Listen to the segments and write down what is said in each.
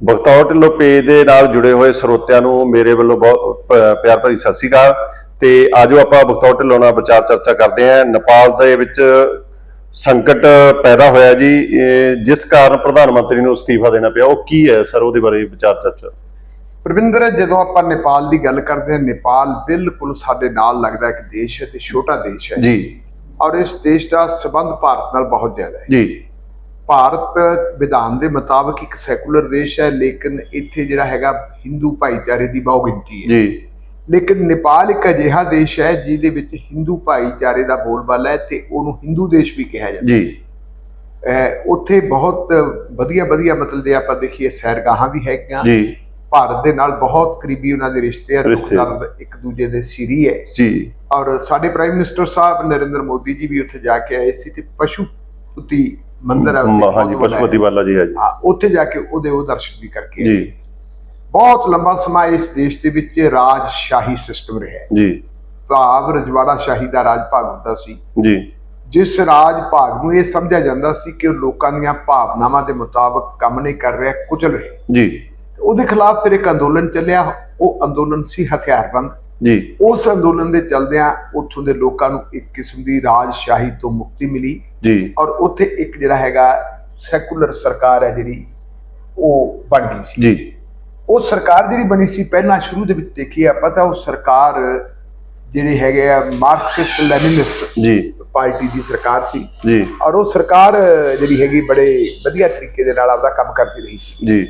ਬਖਤੌਰ Dhillon page ਦੇ ਨਾਲ ਜੁੜੇ ਹੋਏ ਸਰੋਤਿਆਂ ਨੂੰ ਮੇਰੇ ਵੱਲੋਂ ਬਹੁਤ ਪਿਆਰ ਭਰੀ ਸਤਿ ਸ਼੍ਰੀ ਅਕਾਲ। ਤੇ ਆਜੋ ਆਪਾਂ ਬਖਤੌਰ ਢਿੱਲੋਂ ਨਾਲ ਵਿਚਾਰ ਚਰਚਾ ਕਰਦੇ ਹਾਂ। ਨੇਪਾਲ ਦੇ ਵਿੱਚ ਸੰਕਟ ਪੈਦਾ ਹੋਇਆ ਜੀ। ਜਿਸ ਕਾਰਨ ਪ੍ਰਧਾਨ ਮੰਤਰੀ ਨੂੰ ਅਸਤੀਫਾ ਦੇਣਾ ਪਿਆ ਉਹ ਕੀ ਹੈ ਸਰ ਉਹਦੇ ਬਾਰੇ ਵਿਚਾਰ ਚਰਚਾ? ਪ੍ਰਵਿੰਦਰ ਜਦੋਂ ਆਪਾਂ ਨੇਪਾਲ ਦੀ ਗੱਲ ਕਰਦੇ ਹਾਂ ਨੇਪਾਲ ਬਿਲਕੁਲ ਸਾਡੇ ਨਾਲ ਲੱਗਦਾ ਇੱਕ ਦੇਸ਼ ਹੈ ਤੇ ਛੋਟਾ ਦੇਸ਼ ਹੈ। ਜੀ। ਔਰ ਇਸ ਦੇਸ਼ ਦਾ ਸਬੰਧ ਭਾਰਤ ਨਾਲ ਬਹੁਤ ਜ਼ਿਆਦਾ ਹੈ। ਜੀ। ਭਾਰਤ ਵਿਧਾਨ ਦੇ ਮੁਤਾਬਕ ਇੱਕ ਸੈਕੂਲਰ ਦੇਸ਼ ਹੈ ਲੇਕਿਨ ਇੱਥੇ ਜਿਹੜਾ ਹੈਗਾ ਹਿੰਦੂ ਭਾਈਚਾਰੇ ਦੀ ਬਹੁ ਗਿਣਤੀ ਹੈ। ਜੀ। ਲੇਕਿਨ ਨੇਪਾਲ ਇੱਕ ਅਜਿਹਾ ਦੇਸ਼ ਹੈ ਜਿਹਦੇ ਵਿੱਚ ਹਿੰਦੂ ਭਾਈਚਾਰੇ ਦਾ ਬੋਲਬਾਲਾ ਹੈ ਤੇ ਉਹਨੂੰ ਹਿੰਦੂ ਦੇਸ਼ ਵੀ ਕਿਹਾ ਜਾਂਦਾ ਜੀ। ਹੈ ਅਹ ਉੱਥੇ ਬਹੁਤ ਵਧੀਆ ਵਧੀਆ ਮਤਲਬ ਜੇ ਆਪਾਂ ਦੇਖੀਏ ਸੈਰਗਾਹਾਂ ਵੀ ਹੈਗੀਆਂ। ਜੀ। ਭਾਰਤ ਦੇ ਨਾਲ ਬਹੁਤ ਕਰੀਬੀ ਉਹਨਾਂ ਦੇ ਰਿਸ਼ਤੇ ਆ ਇੱਕ ਦੂਜੇ ਦੇ ਸਿਰੀ ਹੈ। ਜੀ। ਔਰ ਸਾਡੇ ਪ੍ਰਾਈਮ ਮਿਨਿਸਟਰ ਸਾਹਿਬ ਨਰਿੰਦਰ ਮੋਦੀ ਜੀ ਵੀ ਉੱਥੇ ਜਾ ਕੇ ਆਏ ਸੀ ਤੇ ਪਸ਼ੂਪਤੀ ਮੰਦਿਰ ਹੈ ਉੱਥੇ, ਹਾਂਜੀ ਪਸ਼ੂਪਤੀ। ਵਾਲਾ ਜੀ ਹੈ ਜੀ। ਹਾਂ ਉੱਥੇ ਜਾ ਕੇ ਉਹਦੇ ਉਹ ਦਰਸ਼ਨ ਵੀ ਕਰਕੇ। ਜੀ। ਬਹੁਤ ਲੰਬਾ ਸਮਾਂ ਇਸ ਦੇਸ਼ ਦੇ ਵਿੱਚ ਰਾਜਸ਼ਾਹੀ ਸਿਸਟਮ ਰਿਹਾ ਜੀ। ਭਾਵ ਰਜਵਾੜਾ ਸ਼ਾਹੀ ਦਾ ਰਾਜ ਭਾਗ ਹੁੰਦਾ ਸੀ। ਜੀ। ਜਿਸ ਰਾਜ ਭਾਗ ਨੂੰ ਇਹ ਸਮਝਿਆ ਜਾਂਦਾ ਸੀ ਕਿ ਉਹ ਲੋਕਾਂ ਦੀਆਂ ਭਾਵਨਾਵਾਂ ਦੇ ਮੁਤਾਬਕ ਕੰਮ ਨਹੀਂ ਕਰ ਰਿਹਾ ਕੁਚਲ ਰਿਹਾ ਜੀ। ਉਹਦੇ ਖਿਲਾਫ ਫਿਰ ਇੱਕ ਅੰਦੋਲਨ ਚੱਲਿਆ। ਉਹ ਅੰਦੋਲਨ ਸੀ ਹਥਿਆਰਬੰਦ। ਜੀ। ਉਸ ਅੰਦੋਲਨ ਦੇ ਚਲਦਿਆਂ ਉੱਥੋਂ ਦੇ ਲੋਕਾਂ ਨੂੰ ਇੱਕ ਕਿਸਮ ਦੀ ਰਾਜਸ਼ਾਹੀ ਤੋਂ ਮੁਕਤੀ ਮਿਲੀ। ਜੀ। ਔਰ ਉੱਥੇ ਇੱਕ ਜਿਹੜਾ ਹੈਗਾ ਸੈਕੂਲਰ ਸਰਕਾਰ ਹੈ ਜਿਹੜੀ ਉਹ ਬਣ ਗਈ ਸੀ। ਜੀ। ਉਹ ਸਰਕਾਰ ਜਿਹੜੀ ਬਣੀ ਸੀ ਪਹਿਲਾਂ ਸ਼ੁਰੂ ਦੇ ਵਿੱਚ ਦੇਖੀਏ ਆਪਾਂ ਤਾਂ ਉਹ ਸਰਕਾਰ ਜਿਹੜੀ ਹੈਗੇ ਆ ਮਾਰਕਸਿਸਟ ਲੈਨਿਨਿਸਟ ਜੀ। ਪਾਰਟੀ ਦੀ ਸਰਕਾਰ ਸੀ। ਜੀ। ਔਰ ਉਹ ਸਰਕਾਰ ਜਿਹੜੀ ਹੈਗੀ ਬੜੇ ਵਧੀਆ ਤਰੀਕੇ ਦੇ ਨਾਲ ਆਪਦਾ ਕੰਮ ਕਰਦੀ ਰਹੀ ਸੀ। ਜੀ।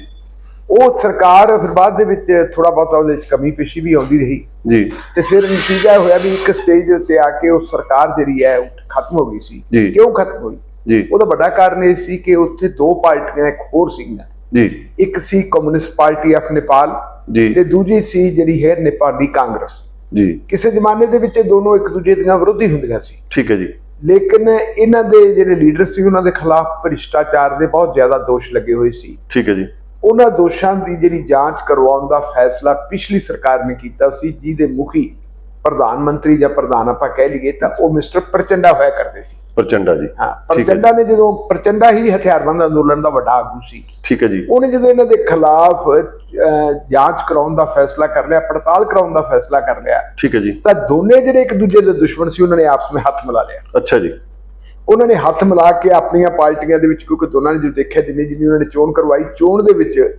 ਉਹ ਸਰਕਾਰ ਫਿਰ ਬਾਅਦ ਦੇ ਵਿੱਚ ਥੋੜਾ ਬਹੁਤਾ ਉਹਦੇ ਵਿੱਚ ਕਮੀ ਪੇਸ਼ੀ ਵੀ ਆਉਂਦੀ ਰਹੀ। ਜੀ। ਤੇ ਫਿਰ ਨਤੀਜਾ ਹੋਇਆ ਵੀ ਇੱਕ ਸਟੇਜ ਉੱਤੇ ਆ ਕੇ ਉਹ ਸਰਕਾਰ ਜਿਹੜੀ ਹੈ ਉਹ ਖਤਮ ਹੋ ਗਈ ਸੀ। ਕਿਉਂ ਖਤਮ ਹੋਈ? ਜੀ। ਉਹਦਾ ਵੱਡਾ ਕਾਰਨ ਇਹ ਸੀ ਕਿ ਉੱਥੇ ਦੋ ਪਾਰਟੀਆਂ ਇੱਕ ਹੋਰ ਸੀਗੀਆਂ ਜੀ। ਇੱਕ ਸੀ ਕਮਿਊਨਿਸਟ ਪਾਰਟੀ ਆਫ ਨੇਪਾਲ ਜੀ। ਤੇ ਦੂਜੀ ਸੀ ਜਿਹੜੀ ਹੈ ਨੇਪਾਲੀ ਕਾਂਗਰਸ ਜੀ। ਕਿਸੇ ਜ਼ਮਾਨੇ ਦੇ ਵਿੱਚ ਇਹ ਦੋਨੋਂ ਇੱਕ ਦੂਜੇ ਦੀਆਂ ਵਿਰੋਧੀ ਹੁੰਦੀਆਂ ਸੀ। ਠੀਕ ਹੈ ਜੀ। ਲੇਕਿਨ ਇਹਨਾਂ ਦੇ ਜਿਹੜੇ ਲੀਡਰ ਸੀ ਉਹਨਾਂ ਦੇ ਖਿਲਾਫ ਭ੍ਰਿਸ਼ਟਾਚਾਰ ਦੇ ਬਹੁਤ ਜ਼ਿਆਦਾ ਦੋਸ਼ ਲੱਗੇ ਹੋਏ ਸੀ। ਠੀਕ ਹੈ ਜੀ। ਉਹਨਾਂ ਦੋਸ਼ਾਂ ਦੀ ਜਿਹੜੀ ਜਾਂਚ ਕਰਵਾਉਣ ਦਾ ਫੈਸਲਾ ਪਿਛਲੀ ਸਰਕਾਰ ਨੇ ਕੀਤਾ ਸੀ ਜਿਹਦੇ ਮੁਖੀ ਪ੍ਰਧਾਨ ਮੰਤਰੀ ਜਾਂ ਪ੍ਰਧਾਨ ਆਪਾਂ ਕਹਿ ਲਈਏ ਤਾਂ ਉਹ ਮਿਸਟਰ ਪ੍ਰਚੰਡਾ ਹੋਇਆ ਕਰਦੇ ਸੀ। ਪ੍ਰਚੰਡਾ ਜੀ ਹਾਂ ਪ੍ਰਚੰਡਾ ਨੇ ਜਦੋਂ ਪ੍ਰਚੰਡਾ ਹੀ ਹਥਿਆਰਬੰਦ ਅੰਦੋਲਨ ਦਾ ਵੱਡਾ ਆਗੂ ਸੀ। ਠੀਕ ਹੈ ਜੀ। ਉਹਨੇ ਜਦੋਂ ਇਹਨਾਂ ਦੇ ਖਿਲਾਫ ਜਾਂਚ ਕਰਾਉਣ ਦਾ ਫੈਸਲਾ ਕਰ ਲਿਆ ਪੜਤਾਲ ਕਰਾਉਣ ਦਾ ਫੈਸਲਾ ਕਰ ਲਿਆ ਠੀਕ ਹੈ ਜੀ। ਤਾਂ ਦੋਨੇ ਜਿਹੜੇ ਇੱਕ ਦੂਜੇ ਦੇ ਦੁਸ਼ਮਣ ਸੀ ਉਹਨਾਂ ਨੇ ਆਪਸ ਵਿੱਚ ਹੱਥ ਮਿਲਾ ਲਿਆ। ਅੱਛਾ ਜੀ। ਉਹਨਾਂ ਨੇ ਹੱਥ ਮਿਲਾ ਕੇ ਆਪਣੀਆਂ ਪਾਰਟੀਆਂ ਦੇ ਵਿੱਚ ਕਿਉਂਕਿ ਦੋਨਾਂ ਨੇ ਜੋ ਦੇਖਿਆ ਜਿੰਨੀ ਜਿੰਨੀ ਉਹਨਾਂ ਨੇ ਚੋਣ ਕਰਵਾਈ ਚੋਣ ਦੇ ਵਿੱਚ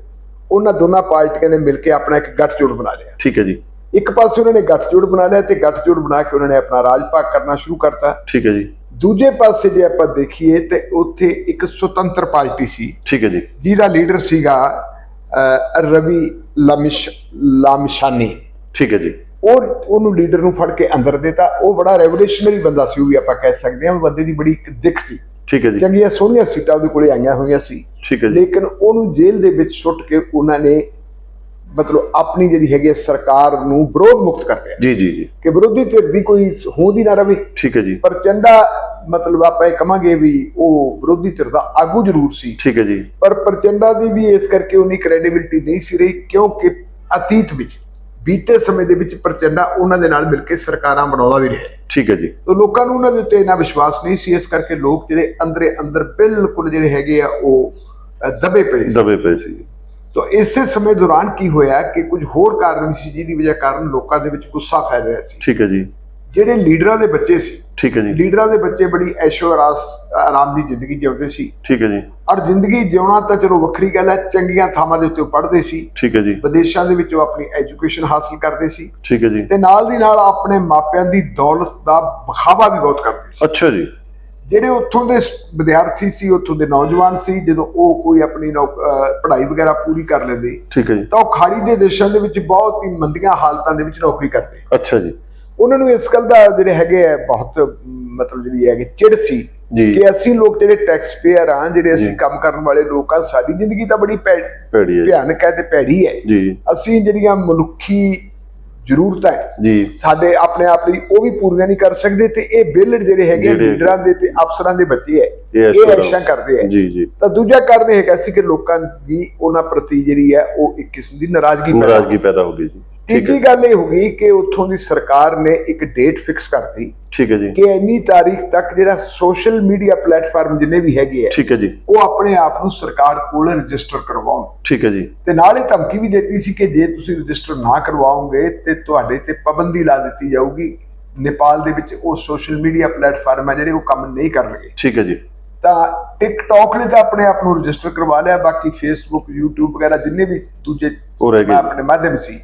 ਉਹਨਾਂ ਦੋਨਾਂ ਪਾਰਟੀਆਂ ਨੇ ਮਿਲ ਕੇ ਆਪਣਾ ਇੱਕ ਗੱਠਜੋੜ ਬਣਾ ਲਿਆ। ਠੀਕ ਹੈ ਜੀ। ਇੱਕ ਪਾਸੇ ਉਹਨਾਂ ਨੇ ਗੱਠਜੋੜ ਬਣਾ ਲਿਆ ਤੇ ਗੱਠਜੋੜ ਬਣਾ ਕੇ ਉਹਨਾਂ ਨੇ ਆਪਣਾ ਰਾਜ ਭਾਗ ਕਰਨਾ ਸ਼ੁਰੂ ਕਰਤਾ। ਠੀਕ ਹੈ ਜੀ। ਦੂਜੇ ਪਾਸੇ ਜੇ ਆਪਾਂ ਦੇਖੀਏ ਤੇ ਉੱਥੇ ਇੱਕ ਸੁਤੰਤਰ ਪਾਰਟੀ ਸੀ। ਠੀਕ ਹੈ ਜੀ। ਜਿਹਦਾ ਲੀਡਰ ਸੀਗਾ ਰਵੀ ਲਾਮਿਸ਼ ਲਾਮਿਸ਼ਾਨੀ। ਠੀਕ ਹੈ ਜੀ। ਉਹ ਉਹਨੂੰ ਲੀਡਰ ਨੂੰ ਫੜ ਕੇ ਅੰਦਰ ਦੇਤਾ। ਉਹ ਬੜਾ ਰੈਵੋਲੂਸ਼ਨਰੀ ਬੰਦਾ ਸੀ ਉਹ ਵੀ ਆਪਾਂ ਕਹਿ ਸਕਦੇ ਹਾਂ ਉਹ ਬੰਦੇ ਦੀ ਬੜੀ ਦਿੱਖ ਸੀ। ਠੀਕ ਹੈ ਜੀ। ਚੰਗੀਆਂ ਸੋਹਣੀਆਂ ਸੀਟਾਂ ਉਹਦੇ ਕੋਲੇ ਆਈਆਂ ਹੋਈਆਂ ਸੀ। ਠੀਕ ਹੈ ਜੀ। ਲੇਕਿਨ ਉਹਨੂੰ ਜੇਲ੍ਹ ਦੇ ਵਿੱਚ ਸੁੱਟ ਕੇ ਉਹਨਾਂ ਨੇ ਮਤਲਬ ਆਪਣੀ ਜਿਹੜੀ ਹੈਗੀ ਸਰਕਾਰ ਨੂੰ ਵਿਰੋਧ ਮੁਕਤ ਕਰ ਲਿਆ। ਜੀ ਜੀ ਜੀ। ਕਿ ਵਿਰੋਧੀ ਧਿਰ ਦੀ ਕੋਈ ਹੋਂਦ ਹੀ ਨਾ ਰਵੇ। ਠੀਕ ਹੈ ਜੀ। ਪ੍ਰਚੰਡਾ ਮਤਲਬ ਆਪਾਂ ਇਹ ਕਹਾਂਗੇ ਵੀ ਉਹ ਵਿਰੋਧੀ ਧਿਰ ਦਾ ਆਗੂ ਜ਼ਰੂਰ ਸੀ। ਠੀਕ ਹੈ ਜੀ। ਪਰ ਪ੍ਰਚੰਡਾ ਦੀ ਵੀ ਇਸ ਕਰਕੇ ਉਨੀ ਕ੍ਰੈਡੀਬਿਲਿਟੀ ਨਹੀਂ ਸੀ ਰਹੀ ਕਿਉਂਕਿ ਅਤੀਤ ਵਿੱਚ ਬੀਤੇ ਸਮੇਂ ਦੇ ਵਿੱਚ ਪ੍ਰਚੰਡਾ ਉਹਨਾਂ ਦੇ ਨਾਲ ਮਿਲ ਕੇ ਸਰਕਾਰਾਂ ਬਣਾਉਂਦਾ ਵੀ ਰਿਹਾ ਠੀਕ ਹੈ ਜੀ। ਤੋ ਲੋਕਾਂ ਨੂੰ ਉਹਨਾਂ ਦੇ ਉੱਤੇ ਇੰਨਾ ਵਿਸ਼ਵਾਸ ਨਹੀਂ ਸੀ ਇਸ ਕਰਕੇ ਲੋਕ ਜਿਹੜੇ ਅੰਦਰੇ ਅੰਦਰ ਬਿਲਕੁਲ ਜਿਹੜੇ ਹੈਗੇ ਆ ਉਹ ਦਬੇ ਪਏ ਸੀ। ਦਬੇ ਪਏ ਸੀ। ਤੋ ਇਸੇ ਸਮੇਂ ਦੌਰਾਨ ਕੀ ਹੋਇਆ ਕਿ ਕੁਝ ਹੋਰ ਕਾਰਨ ਸੀ ਜਿਹਦੀ ਵਜ੍ਹਾ ਕਾਰਨ ਲੋਕਾਂ ਦੇ ਵਿੱਚ ਗੁੱਸਾ ਫੈਲ ਰਿਹਾ ਸੀ। ਠੀਕ ਹੈ ਜੀ। ਜਿਹੜੇ ਲੀਡਰਾਂ ਦੇ ਬੱਚੇ ਸੀ ਠੀਕ ਹੈ ਜੀ। ਲੀਡਰਾਂ ਦੇ ਬੱਚੇ ਬੜੀ ਐਸ਼ੋ ਆਰਾਸ ਆਰਾਮ ਦੀ ਜ਼ਿੰਦਗੀ ਜਿਉਂਦੇ ਸੀ। ਠੀਕ ਹੈ ਜੀ। ਔਰ ਜ਼ਿੰਦਗੀ ਜਿਉਣਾ ਤਾਂ ਚਲੋ ਵੱਖਰੀ ਗੱਲ ਹੈ ਚੰਗੀਆਂ ਥਾਵਾਂ ਦੇ ਉੱਤੇ ਪੜ੍ਹਦੇ ਸੀ। ਠੀਕ ਹੈ ਜੀ। ਵਿਦੇਸ਼ਾਂ ਦੇ ਵਿੱਚ ਆਪਣੀ ਐਜੂਕੇਸ਼ਨ ਹਾਸਲ ਕਰਦੇ ਸੀ। ਠੀਕ ਹੈ ਜੀ। ਤੇ ਨਾਲ ਦੀ ਨਾਲ ਆਪਣੇ ਮਾਪਿਆਂ ਦੀ ਦੌਲਤ ਦਾ ਬਖਾਵਾ ਵੀ ਬਹੁਤ ਕਰਦੇ ਸੀ। ਅੱਛਾ ਜੀ। ਜਿਹੜੇ ਉੱਥੋਂ ਦੇ ਵਿਦਿਆਰਥੀ ਸੀ ਉੱਥੋਂ ਦੇ ਨੌਜਵਾਨ ਸੀ ਜਦੋਂ ਉਹ ਕੋਈ ਆਪਣੀ ਪੜ੍ਹਾਈ ਵਗੈਰਾ ਪੂਰੀ ਕਰ ਲੈਂਦੇ ਠੀਕ ਹੈ ਜੀ। ਤਾਂ ਉਹ ਖਾੜੀ ਦੇ ਦੇਸ਼ਾਂ ਦੇ ਵਿੱਚ ਬਹੁਤ ਹੀ ਮੰਦੀਆਂ ਹਾਲਤਾਂ ਦੇ ਵਿੱਚ ਨੌਕਰੀ ਕਰਦੇ। ਅੱਛਾ ਜੀ। ਉਹਨਾਂ ਨੂੰ ਇਸ ਗੱਲ ਦਾ ਜਿਹੜੇ ਹੈਗੇ ਆ ਬਹੁਤ ਮਤਲਬ ਜਿਹੜੀ ਹੈਗੀ ਚਿੜ ਸੀ ਕਿ ਅਸੀਂ ਲੋਕ ਜਿਹੜੇ ਟੈਕਸ ਪੇਅਰ ਆ ਜਿਹੜੇ ਅਸੀਂ। ਕੰਮ ਕਰਨ ਵਾਲੇ ਲੋਕ ਆ ਸਾਡੀ ਜ਼ਿੰਦਗੀ ਤਾਂ ਬੜੀ ਭੈੜੀ ਹੈ। ਭਿਆਨਕ ਹੈ ਤੇ ਭੈੜੀ ਹੈ। ਅਸੀਂ ਜਿਹੜੀਆਂ ਮਨੁੱਖੀ ਜ਼ਰੂਰਤਾਂ ਹੈ ਜੀ। ਸਾਡੇ ਆਪਣੇ ਆਪ ਲਈ ਉਹ ਵੀ ਪੂਰੀਆਂ ਨਹੀਂ ਕਰ ਸਕਦੇ ਤੇ ਇਹ ਬਿੱਲ ਜਿਹੜੇ ਹੈਗੇ ਲੀਡਰਾਂ ਦੇ ਤੇ ਅਫਸਰਾਂ ਦੇ ਬੱਚੇ ਹੈ ਇਹ ਐਸ਼ੋ ਕਰਦੇ ਹੈ। ਜੀ ਜੀ। ਤਾਂ ਦੂਜਾ ਕਾਰਨ ਇਹ ਹੈਗਾ ਸੀ ਕਿ ਲੋਕਾਂ ਦੀ ਉਹਨਾਂ ਪ੍ਰਤੀ ਜਿਹੜੀ ਹੈ ਉਹ ਇੱਕ ਕਿਸਮ ਦੀ ਨਾਰਾਜ਼ਗੀ ਪੈਦਾ ਹੋ ਗਈ ਜੀ। ਤੀਜੀ ਗੱਲ ਇਹ ਹੋ ਗਈ ਕਿ ਉੱਥੋਂ ਦੀ ਸਰਕਾਰ ਨੇ ਇੱਕ ਡੇਟ ਫਿਕਸ ਕਰਤੀ ਠੀਕ ਹੈ ਜੀ। ਕਿ ਇੰਨੀ ਤਾਰੀਖ ਤੱਕ ਜਿਹੜਾ ਸੋਸ਼ਲ ਮੀਡੀਆ ਪਲੇਟਫਾਰਮ ਜਿੰਨੇ ਵੀ ਹੈਗੇ ਆ ਠੀਕ ਹੈ ਜੀ। ਉਹ ਆਪਣੇ ਆਪ ਨੂੰ ਸਰਕਾਰ ਕੋਲ ਰਜਿਸਟਰ ਕਰਵਾਉਣ। ਠੀਕ ਹੈ ਜੀ। ਤੇ ਨਾਲ ਹੀ ਧਮਕੀ ਵੀ ਦਿੱਤੀ ਸੀ ਕਿ ਜੇ ਤੁਸੀਂ ਰਜਿਸਟਰ ਨਾ ਕਰਵਾਓਗੇ ਤੇ ਤੁਹਾਡੇ ਤੇ ਪਾਬੰਦੀ ਲਾ ਦਿੱਤੀ ਜਾਊਗੀ। ਨੇਪਾਲ ਦੇ ਵਿੱਚ ਉਹ ਸੋਸ਼ਲ ਮੀਡੀਆ ਪਲੇਟਫਾਰਮ ਹੈ ਜਿਹੜੇ ਉਹ ਕੰਮ ਨਹੀਂ ਕਰਨਗੇ। ਠੀਕ ਹੈ ਜੀ। ਤਾਂ ਟਿਕਟੌਕ ਨੇ ਤਾਂ ਆਪਣੇ ਆਪ ਨੂੰ ਰਜਿਸਟਰ ਕਰਵਾ ਲਿਆ ਬਾਕੀ ਫੇਸਬੁੱਕ YouTube ਵਗੈਰਾ ਜਿੰਨੇ ਵੀ ਦੂਜੇ ਆਪਣੇ ਮਾਧਿਅਮ ਸੀ।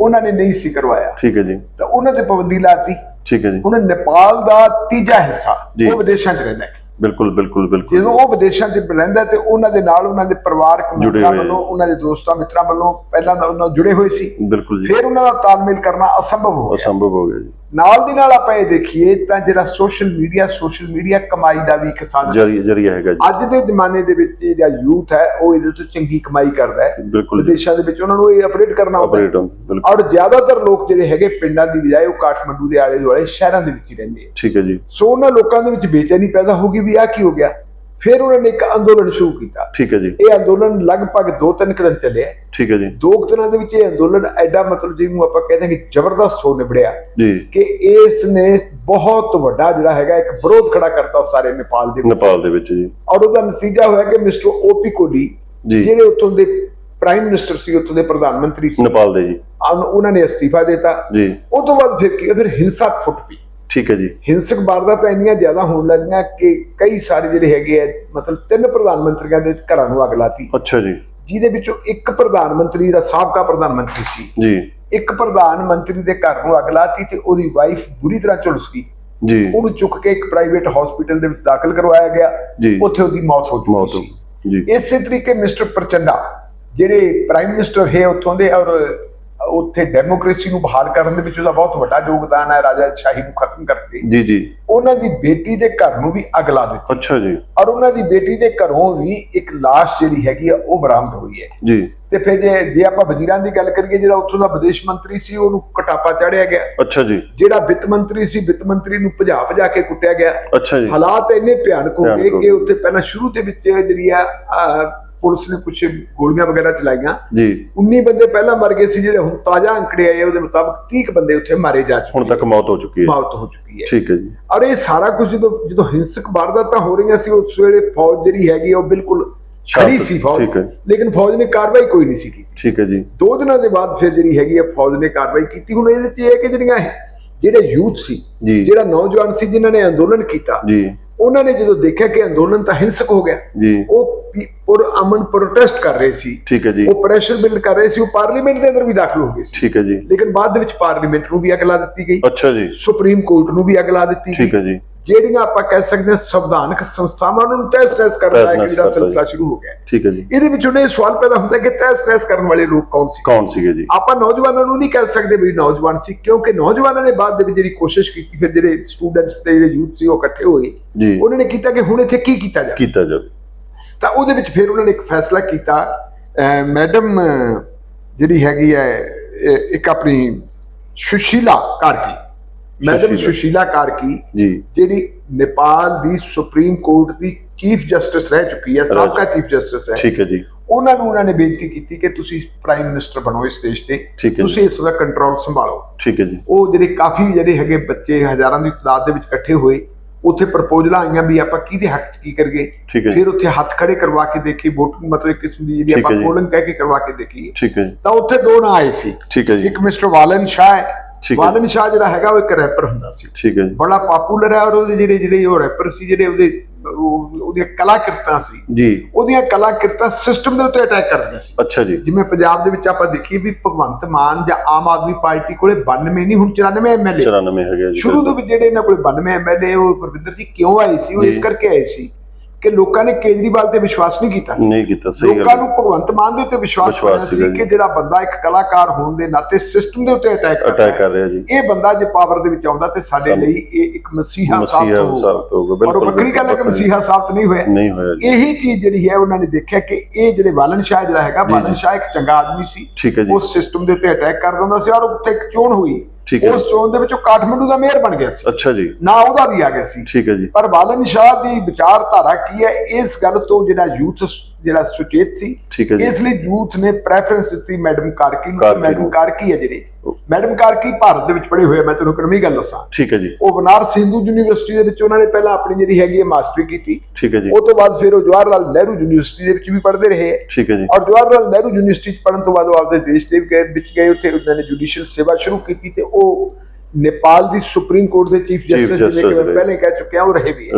ਉਹਨਾਂ ਨੇ ਨਹੀਂ ਸੀ ਕਰਵਾਇਆ। ਠੀਕ ਹੈ ਜੀ। ਤਾਂ ਉਹਨਾਂ ਤੇ ਪਾਬੰਦੀ ਲਾਤੀ। ਠੀਕ ਹੈ ਜੀ। ਹੁਣ ਨੇਪਾਲ ਦਾ ਤੀਜਾ ਹਿੱਸਾ। ਉਹ ਵਿਦੇਸ਼ਾਂ 'ਚ ਰਹਿੰਦਾ ਹੈ। ਬਿਲਕੁਲ ਬਿਲਕੁਲ ਬਿਲਕੁਲ। ਜਦੋਂ ਉਹ ਵਿਦੇਸ਼ਾਂ 'ਚ ਰਹਿੰਦਾ ਤੇ ਉਹਨਾਂ ਦੇ ਨਾਲ ਉਹਨਾਂ ਦੇ ਪਰਿਵਾਰਕ ਜੁੜੇ ਮੈਂਬਰਾਂ। ਵੱਲੋਂ ਉਹਨਾਂ ਦੇ ਦੋਸਤਾਂ ਮਿੱਤਰਾਂ ਵੱਲੋਂ ਪਹਿਲਾਂ ਤਾਂ ਉਹਨਾਂ ਨਾਲ ਜੁੜੇ ਹੋਏ ਸੀ। ਬਿਲਕੁਲ ਜੀ। ਫਿਰ ਉਹਨਾਂ ਦਾ ਤਾਲਮੇਲ ਕਰਨਾ ਅਸੰਭਵ ਹੋ ਗਿਆ। ਅਸੰਭਵ ਹੋ ਗਿਆ ਜੀ। ਨਾਲ ਦੀ ਨਾਲ ਆਪਾਂ ਇਹ ਦੇਖੀਏ ਤਾਂ ਜਿਹੜਾ ਸੋਸ਼ਲ ਮੀਡੀਆ ਸੋਸ਼ਲ ਮੀਡੀਆ ਕਮਾਈ ਦਾ ਵੀ ਇੱਕ ਸਾਧਨ। ਜਰੀਆ ਹੈਗਾ ਜੀ। ਅੱਜ ਦੇ ਜ਼ਮਾਨੇ ਦੇ ਵਿੱਚ ਜਿਹੜਾ ਯੂਥ ਹੈ ਉਹ ਇਹਦੇ ਤੋਂ ਚੰਗੀ ਕਮਾਈ ਕਰਦਾ ਹੈ। ਬਿਲਕੁਲ ਵਿਦੇਸ਼ਾਂ ਦੇ ਵਿੱਚ ਉਹਨਾਂ ਨੂੰ ਇਹ ਅਪਰੇਟ ਕਰਨਾ ਹੁੰਦਾ ਹੈ। ਔਰ ਜ਼ਿਆਦਾਤਰ ਲੋਕ ਜਿਹੜੇ ਹੈਗੇ ਪਿੰਡਾਂ ਦੀ ਬਜਾਏ ਉਹ ਕਾਠਮੰਡੂ ਦੇ ਆਲੇ ਦੁਆਲੇ ਸ਼ਹਿਰਾਂ ਦੇ ਵਿੱਚ ਹੀ ਰਹਿੰਦੇ ਆ ਠੀਕ ਹੈ ਜੀ। ਸੋ ਉਹਨਾਂ ਲੋਕਾਂ ਦੇ ਵਿੱਚ ਬੇਚੈਨੀ ਪੈਦਾ ਹੋ ਗਈ ਵੀ ਆ ਕੀ ਹੋ ਗਿਆ? ਫਿਰ ਉਹਨਾਂ ਨੇ ਇੱਕ ਅੰਦੋਲਨ ਸ਼ੁਰੂ ਕੀਤਾ। ਠੀਕ ਹੈ ਜੀ। ਇਹ ਅੰਦੋਲਨ ਲਗਭਗ 2-3 ਦਿਨ ਚੱਲਿਆ। ਠੀਕ ਹੈ ਜੀ। ਦੋ ਦਿਨਾਂ ਦੇ ਵਿੱਚ ਇਹ ਅੰਦੋਲਨ ਐਡਾ ਮਤਲਬ ਜਿਹਨੂੰ ਆਪਾਂ ਕਹਿੰਦੇ ਕਿ ਜ਼ਬਰਦਸਤ ਹੋ ਨਿਬੜਿਆ ਜੀ। ਕਿ ਇਸ ਨੇ ਬਹੁਤ ਵੱਡਾ ਜਿਹੜਾ ਹੈਗਾ ਇੱਕ ਵਿਰੋਧ ਖੜਾ ਕਰਤਾ ਸਾਰੇ ਨੇਪਾਲ ਦੇ ਨੇਪਾਲ ਦੇ ਵਿੱਚ ਜੀ। ਔਰ ਉਹਦਾ ਨਤੀਜਾ ਹੋਇਆ ਕਿ ਮਿਸਟਰ ਓਪੀ ਕੋਡੀ ਜਿਹੜੇ ਉੱਥੋਂ ਦੇ ਪ੍ਰਾਈਮ ਮਿਨਿਸਟਰ ਸੀ ਉੱਥੋਂ ਦੇ ਪ੍ਰਧਾਨ ਮੰਤਰੀ ਸੀ ਨੇਪਾਲ ਦੇ ਜੀ। ਉਹਨਾਂ ਨੇ ਅਸਤੀਫਾ ਦਿੱਤਾ। ਜੀ। ਉਹ ਤੋਂ ਬਾਅਦ ਫਿਰ ਕੀ? ਫਿਰ ਹਿੰਸਾ ਫੁੱਟ ਪਈ। ਠੀਕ ਹੈ ਜੀ। ਹਿੰਸਕ ਵਾਰਦਾਤਾਂ ਇੰਨੀਆਂ ਜ਼ਿਆਦਾ ਹੋਣ ਲੱਗੀਆਂ ਕਿ ਕਈ ਸਾਰੇ ਜਿਹੜੇ ਹੈਗੇ ਆ ਮਤਲਬ ਤਿੰਨ ਪ੍ਰਧਾਨ ਮੰਤਰੀਆਂ ਦੇ ਘਰਾਂ ਨੂੰ ਅੱਗ ਲਾਤੀ। ਅੱਛਾ ਜੀ। ਜਿਹਦੇ ਵਿੱਚੋਂ ਇੱਕ ਪ੍ਰਧਾਨ ਮੰਤਰੀ ਦਾ ਸਾਬਕਾ ਪ੍ਰਧਾਨ ਮੰਤਰੀ ਸੀ। ਜੀ। ਇੱਕ ਪ੍ਰਧਾਨ ਮੰਤਰੀ ਦੇ ਘਰ ਨੂੰ ਅੱਗ ਲਾਤੀ ਤੇ ਉਹਦੀ ਵਾਈਫ ਬੁਰੀ ਤਰ੍ਹਾਂ ਝੁਲਸ ਗਈ। ਜੀ। ਉਹਨੂੰ ਚੁੱਕ ਕੇ ਇੱਕ ਪ੍ਰਾਈਵੇਟ ਹਸਪੀਟਲ ਦੇ ਵਿੱਚ ਦਾਖਲ ਕਰਵਾਇਆ ਗਿਆ। ਜੀ। ਉੱਥੇ ਉਹਦੀ ਮੌਤ ਹੋ ਮੌਤ ਚੁੱਕੀ ਸੀ। ਜੀ। ਇਸੇ ਤਰੀਕੇ ਮਿਸਟਰ ਪ੍ਰਚੰਡਾ ਜਿਹੜੇ ਪ੍ਰਾਈਮ ਮਿਨਿਸਟਰ ਹੈ ਉੱਥੋਂ ਦੇ ਔਰ ਉੱਥੇ ਡੈਮੋਕ੍ਰੇਸੀ ਨੂੰ ਬਹਾਲ ਕਰਨ ਦੇ ਵਿੱਚ ਉਹਦਾ ਬਹੁਤ ਵੱਡਾ ਯੋਗਦਾਨ ਹੈ ਰਾਜਾ ਸ਼ਾਹੀ ਨੂੰ ਖਤਮ ਕਰਕੇ। ਜੀ ਜੀ। ਉਹਨਾਂ ਦੀ ਬੇਟੀ ਦੇ ਘਰ ਨੂੰ ਵੀ ਅੱਗ ਲਾ ਦਿੱਤੀ। ਅੱਛਾ ਜੀ। ਔਰ ਉਹਨਾਂ ਦੀ ਬੇਟੀ ਦੇ ਘਰੋਂ ਵੀ ਇੱਕ ਲਾਸ਼ ਜਿਹੜੀ ਹੈਗੀ ਆ ਉਹ ਬਰਾਮਦ ਹੋਈ ਹੈ। ਜੀ। ਤੇ ਫਿਰ ਜੇ ਜੇ ਆਪਾਂ ਵਜ਼ੀਰਾਂ ਦੀ ਗੱਲ ਕਰੀਏ ਜਿਹੜਾ ਉੱਥੋਂ ਦਾ ਵਿਦੇਸ਼ ਮੰਤਰੀ ਸੀ ਉਹਨੂੰ ਕਟਾਪਾ ਚਾੜਿਆ ਗਿਆ। ਅੱਛਾ ਜੀ। ਜਿਹੜਾ ਵਿੱਤ ਮੰਤਰੀ ਸੀ ਵਿੱਤ ਮੰਤਰੀ ਨੂੰ ਭਜਾ ਭਜਾ ਕੇ ਕੁੱਟਿਆ ਗਿਆ। ਅੱਛਾ ਜੀ। ਹਾਲਾਤ ਇੰਨੇ ਭਿਆਨਕ ਹੋ ਗਏ ਕਿ ਉੱਥੇ ਪਹਿਲਾਂ ਸ਼ੁਰੂ ਦੇ ਵਿੱਚ ਜਿਹੜੀ ਆ ਪੁਲਿਸ ਨੇ ਕੁਝ ਗੋਲੀਆਂ ਵਗੈਰਾ ਚਲਾਈਆਂ। ਜੀ। 19 ਬੰਦੇ ਪਹਿਲਾਂ ਮਰ ਗਏ ਸੀ ਜਿਹੜੇ ਹੁਣ ਤਾਜ਼ਾ ਅੰਕੜੇ ਆਏ ਉਹਦੇ ਮੁਤਾਬਕ 30 ਕੁ ਬੰਦੇ ਉੱਥੇ ਮਾਰੇ ਜਾ ਚੁੱਕੇ ਹੁਣ ਤੱਕ ਮੌਤ ਹੋ ਚੁੱਕੀ ਹੈ। ਮੌਤ ਹੋ ਚੁੱਕੀ ਹੈ। ਠੀਕ ਹੈ ਜੀ। ਔਰ ਇਹ ਸਾਰਾ ਕੁਝ ਜਦੋਂ ਜਦੋਂ ਹਿੰਸਕ ਵਾਰਦਾਤਾਂ ਹੋ ਰਹੀਆਂ ਸੀ ਉਸ ਵੇਲੇ ਫੌਜ ਜਿਹੜੀ ਹੈਗੀ ਉਹ ਬਿਲਕੁਲ ਖੜੀ ਸੀ ਫੌਜ। ਲੇਕਿਨ ਫੌਜ ਨੇ ਕਾਰਵਾਈ ਕੋਈ ਨਹੀਂ ਸੀ ਕੀਤੀ। ਠੀਕ ਹੈ ਜੀ। ਦੋ ਦਿਨਾਂ ਦੇ ਬਾਅਦ ਫਿਰ ਜਿਹੜੀ ਹੈਗੀ ਆ ਫੌਜ ਨੇ ਕਾਰਵਾਈ ਕੀਤੀ। ਹੁਣ ਇਹਦੇ ਚ ਇਹ ਹੈ ਕਿ ਜਿਹੜੀਆਂ ਜਿਹੜੇ ਯੂਥ ਸੀ ਜਿਹੜਾ ਨੌਜਵਾਨ ਸੀ ਜਿਨ੍ਹਾਂ ਨੇ ਅੰਦੋਲਨ ਕੀਤਾ ਜੀ। ਉਹਨਾਂ ਨੇ ਜਦੋਂ ਦੇਖਿਆ ਕਿ ਅੰਦੋਲਨ ਤਾਂ ਹਿੰਸਕ ਹੋ ਗਿਆ ਜੀ। ਉਹ ਪੀ- ਪੁਰ ਅਮਨ ਪ੍ਰੋਟੈਸਟ ਕਰ ਰਹੇ ਸੀ। ਠੀਕ ਹੈ ਜੀ। ਉਹ ਪ੍ਰੈਸ਼ਰ ਬਿਲਡ ਕਰ ਰਹੇ ਸੀ ਉਹ ਪਾਰਲੀਮੈਂਟ ਦੇ ਅੰਦਰ ਵੀ ਦਾਖਲ ਹੋ ਗਏ ਸੀ। ਠੀਕ ਹੈ ਜੀ। ਲੇਕਿਨ ਬਾਅਦ ਦੇ ਵਿੱਚ ਪਾਰਲੀਮੈਂਟ ਨੂੰ ਵੀ ਅੱਗ ਲਾ ਦਿੱਤੀ ਗਈ। ਅੱਛਾ ਜੀ। ਸੁਪਰੀਮ ਕੋਰਟ ਨੂੰ ਵੀ ਅੱਗ ਲਾ ਦਿੱਤੀ ਗਈ। ਠੀਕ ਹੈ ਜੀ। ਜਿਹੜੀਆਂ ਆਪਾਂ ਕਹਿ ਸਕਦੇ ਹਾਂ ਸੰਵਿਧਾਨਕ ਸੰਸਥਾਵਾਂ ਨੂੰ ਤਹਿਸ ਨਹਿਸ ਕਰਨ ਦਾ ਇੱਕ ਤਹਿਸ-ਨਹਿਸ ਜਿਹੜਾ ਸਿਲਸਿਲਾ। ਸ਼ੁਰੂ ਹੋ ਗਿਆ ਠੀਕ ਹੈ ਜੀ। ਇਹਦੇ ਵਿੱਚ ਉਹਨੇ ਸਵਾਲ ਪੈਦਾ ਹੁੰਦਾ ਕਿ ਤਹਿਸ ਨਹਿਸ ਕਰਨ ਵਾਲੇ ਲੋਕ ਕੌਣ ਸੀ? ਕੌਣ ਸੀਗੇ ਜੀ? ਆਪਾਂ ਨੌਜਵਾਨਾਂ ਨੂੰ ਨਹੀਂ ਕਹਿ ਸਕਦੇ ਵੀ ਨੌਜਵਾਨ ਸੀ ਕਿਉਂਕਿ ਨੌਜਵਾਨਾਂ ਨੇ ਬਾਅਦ ਦੇ ਵਿੱਚ ਜਿਹੜੀ ਕੋਸ਼ਿਸ਼ ਕੀਤੀ ਫਿਰ ਜਿਹੜੇ ਸਟੂਡੈਂਟਸ ਤੇ ਜਿਹੜੇ ਯੂਥ ਸੀ ਉਹ ਇਕੱਠੇ ਹੋਏ। ਉਹਨਾਂ ਨੇ ਕੀਤਾ ਕਿ ਹੁਣ ਇੱਥੇ ਕੀ ਕੀਤਾ ਜਾਵੇ? ਕੀਤਾ ਜਾਵੇ। ਤਾਂ ਉਹਦੇ ਵਿੱਚ ਫਿਰ ਉਹਨਾਂ ਨੇ ਇੱਕ ਫੈਸਲਾ ਕੀਤਾ ਮੈਡਮ ਜਿਹੜੀ ਹੈਗੀ ਹੈ ਇੱਕ ਆਪਣੀ ਸੁਸ਼ੀਲਾ ਕਾਰਕੀ। ਮੈਡਮ ਸੁਸ਼ੀਲਾ। ਕਾਰਕੀ ਜੀ। ਜਿਹੜੀ ਨੇਪਾਲ ਦੀ ਸੁਪਰੀਮ ਕੋਰਟ ਦੀ ਚੀਫ ਜਸਟਿਸ ਰਹਿ ਚੁੱਕੀ ਹੈ ਸਾਬਕਾ ਚੀਫ ਜਸਟਿਸ ਹੈ। ਠੀਕ ਹੈ ਜੀ। ਉਹਨਾਂ ਨੂੰ ਉਹਨਾਂ ਨੇ ਬੇਨਤੀ ਕੀਤੀ ਕਿ ਤੁਸੀਂ ਪ੍ਰਾਈਮ ਮਿਨਿਸਟਰ ਬਣੋ ਇਸ ਦੇਸ਼ ਦੇ। ਤੁਸੀਂ ਇਸ ਦਾ ਕੰਟਰੋਲ ਸੰਭਾਲੋ। ਠੀਕ ਹੈ ਜੀ। ਉਹ ਜਿਹੜੇ ਕਾਫੀ ਜਿਹੜੇ ਹੈਗੇ ਬੱਚੇ ਹਜ਼ਾਰਾਂ ਦੀ ਤਾਦਾਦ ਦੇ ਵਿੱਚ ਇਕੱਠੇ ਹੋਏ ਉੱਥੇ ਪ੍ਰਪੋਜ਼ਲਾਂ ਆਈਆਂ ਵੀ ਆਪਾਂ ਕਿਹਦੇ ਹੱਕ 'ਚ ਕੀ ਕਰੀਏ? ਠੀਕ ਹੈ ਜੀ। ਫਿਰ ਉੱਥੇ ਹੱਥ ਖੜੇ ਕਰਵਾ ਕੇ ਦੇਖੀ ਵੋਟਿੰਗ ਮਤਲਬ ਇੱਕ ਕਿਸਮ ਦੀ ਜਿਹੜੀ ਠੀਕ ਹੈ ਆਪਾਂ ਜੀ। ਪੋਲਿੰਗ ਕਹਿ ਕੇ ਕਰਵਾ ਕੇ ਦੇਖੀ। ਠੀਕ ਹੈ ਜੀ। ਤਾਂ ਉੱਥੇ ਦੋ ਨਾਂ ਆਏ ਸੀ। ਠੀਕ ਹੈ ਜੀ। ਇੱਕ ਮਿਸਟਰ ਵਾਲਨ ਸ਼ਾਹ ਹੈ। ਠੀਕ ਹੈ। ਵਾਲਨ ਸ਼ਾਹ ਜਿਹੜਾ ਹੈਗਾ ਉਹ ਇੱਕ ਰੈਪਰ ਹੁੰਦਾ ਸੀ। ਠੀਕ ਹੈ ਜੀ। ਬੜਾ ਪਪੂਲਰ ਹੈ ਔਰ ਉਹਦੇ ਜਿਹੜੇ ਜਿਹੜੇ ਉਹ ਰੈਪਰ ਸੀ ਜਿਹੜੇ ਉਹਦੇ ਉਹ- ਉਹਦੀਆਂ ਕਲਾਕ੍ਰਿਤਾਂ ਸੀ ਜੀ। ਉਹਦੀਆਂ ਕਲਾਕ੍ਰਿਤਾਂ ਸਿਸਟਮ ਦੇ ਉੱਤੇ ਅਟੈਕ ਕਰਦੀਆਂ ਸੀ। ਅੱਛਾ ਜੀ। ਜਿਵੇਂ ਪੰਜਾਬ ਦੇ ਵਿੱਚ ਆਪਾਂ ਦੇਖੀਏ ਵੀ ਭਗਵੰਤ ਮਾਨ ਜਾਂ ਆਮ ਆਦਮੀ ਪਾਰਟੀ ਕੋਲੇ 92 ਨਹੀਂ ਹੁਣ 94 ਐਮਐਲਏ 94 ਹੈਗਾ ਜੀ ਸ਼ੁਰੂ ਤੋਂ ਵੀ ਜਿਹੜੇ ਇਹਨਾਂ ਕੋਲੇ 92 ਐਮਐਲਏ ਉਹ ਪਰਵਿੰਦਰ ਜੀ ਕਿਉਂ ਆਏ ਸੀ ਉਹ। ਇਸ ਕਰਕੇ ਆਏ ਸੀ? ਕਿ ਲੋਕਾਂ ਨੇ ਕੇਜਰੀਵਾਲ ਤੇ ਵਿਸ਼ਵਾਸ ਨਹੀਂ ਕੀਤਾ ਸੀ। ਨਹੀਂ ਕੀਤਾ ਸਹੀ ਲੋਕਾਂ ਗੱਲ ਨੂੰ ਭਗਵੰਤ ਮਾਨ ਦੇ ਉੱਤੇ ਵਿਸ਼ਵਾਸ ਹੋਇਆ ਸੀ। ਕਿ ਜਿਹੜਾ ਬੰਦਾ ਇੱਕ ਕਲਾਕਾਰ ਹੋਣ ਦੇ ਨਾਤੇ ਸਿਸਟਮ ਦੇ ਉੱਤੇ ਅਟੈਕ ਅਟੈਕ ਕਰ ਰਿਹਾ ਜੀ। ਇਹ ਬੰਦਾ ਜੇ ਪਾਵਰ ਦੇ ਵਿੱਚ ਆਉਂਦਾ ਤੇ ਸਾਡੇ ਲਈ ਇਹ ਇੱਕ ਮਸੀਹਾ ਸਾਬਤ ਹੋਊਗਾ। ਬਿਲਕੁਲ ਵੱਖਰੀ ਗੱਲ ਹੈ ਕਿ ਮਸੀਹਾ ਸਾਬਤ ਨਹੀਂ ਹੋਇਆ। ਨਹੀਂ ਹੋਇਆ ਜੀ। ਇਹੀ ਚੀਜ਼ ਜਿਹੜੀ ਹੈ ਉਹਨਾਂ ਨੇ ਦੇਖਿਆ ਕਿ ਇਹ ਜਿਹੜੇ ਬਾਲਨ ਸ਼ਾਹ ਜਿਹੜਾ ਹੈਗਾ ਬਾਲਨ। ਸ਼ਾਹ ਇੱਕ ਚੰਗਾ ਆਦਮੀ ਸੀ। ਠੀਕ ਹੈ ਉਹ ਸਿਸਟਮ ਦੇ ਉੱਤੇ ਅਟੈਕ ਕਰ ਦਿੰਦਾ ਸੀ ਔਰ ਉੱਥੇ ਇੱਕ ਚੋਣ ਹੋਈ। ਠੀਕ ਹੈ। ਉਸ ਚੋਣ ਦੇ ਵਿੱਚ ਕਾਠਮੰਡੂ ਦਾ ਮੇਅਰ ਬਣ ਗਿਆ ਸੀ। ਅੱਛਾ ਜੀ। ਨਾ ਉਹਦਾ ਵੀ ਆ ਗਿਆ ਸੀ। ਠੀਕ ਹੈ ਜੀ। ਪਰ ਬਾਲਨ ਸ਼ਾਹ ਦੀ ਵਿਚਾਰਧਾਰਾ ਕੀ ਹੈ? ਇਸ ਗੱਲ ਤੋਂ ਜਿਹੜਾ ਯੂਥ ਜਿਹੜਾ ਸੁਚੇਤ ਸੀ। ਇਸ ਲਈ ਯੂਥ ਨੇ ਪ੍ਰੈਫਰੈਂਸ ਦਿੱਤੀ ਮੈਡਮ ਕਾਰਕੀ ਨੂੰ। ਮੈਡਮ। ਕਾਰਕੀ ਹੈ ਜਿਹੜੇ। ਮੈਡਮ ਕਾਰਕੀ ਭਾਰਤ ਦੇ ਵਿੱਚ ਪੜ੍ਹੇ ਹੋਏ ਮੈਂ ਤੁਹਾਨੂੰ ਕਰਮੀ ਗੱਲ ਦੱਸਾਂ। ਠੀਕ ਹੈ ਜੀ। ਉਹ ਬਨਾਰਸ ਹਿੰਦੂ ਯੂਨੀਵਰਸਿਟੀ ਦੇ ਵਿੱਚ ਉਹਨਾਂ ਨੇ ਪਹਿਲਾਂ ਆਪਣੀ ਜਿਹੜੀ ਹੈਗੀ ਹੈ ਮਾਸਟਰੀ ਕੀਤੀ। ਠੀਕ ਹੈ ਜੀ। ਉਹ ਤੋਂ ਬਾਅਦ ਫਿਰ ਉਹ ਜਵਾਹਰ ਲਾਲ ਨਹਿਰੂ ਯੂਨੀਵਰਸਿਟੀ ਦੇ ਵਿੱਚ ਵੀ ਪੜ੍ਹਦੇ ਰਹੇ ਠੀਕ ਹੈ ਜੀ। ਔਰ ਜਵਾਹਰ ਲਾਲ ਨਹਿਰੂ ਯੂਨੀਵਰਸਿਟੀ ਚ ਪੜ੍ਹਨ ਤੋਂ ਬਾਅਦ ਉਹ ਆਪਦੇ ਦੇਸ਼ ਦੇ ਗਏ ਵਿੱਚ ਗਏ ਉੱਥੇ ਉਹਨਾਂ ਨੇ ਜੁਡੀਸ਼ੀਅਲ ਸੇਵਾ ਸ਼ੁਰੂ ਕੀਤੀ ਤੇ ਉਹ ਨੇਪਾਲ ਦੀ ਸੁਪਰੀਮ ਕੋਰਟ ਦੇ ਚੀਫ ਜਸਟਿਸ ਜਿਵੇਂ ਕਿ ਮੈਂ। ਪਹਿਲੇ ਕਹਿ ਚੁੱਕਿਆ ਉਹ ਰਹੇ ਵੀ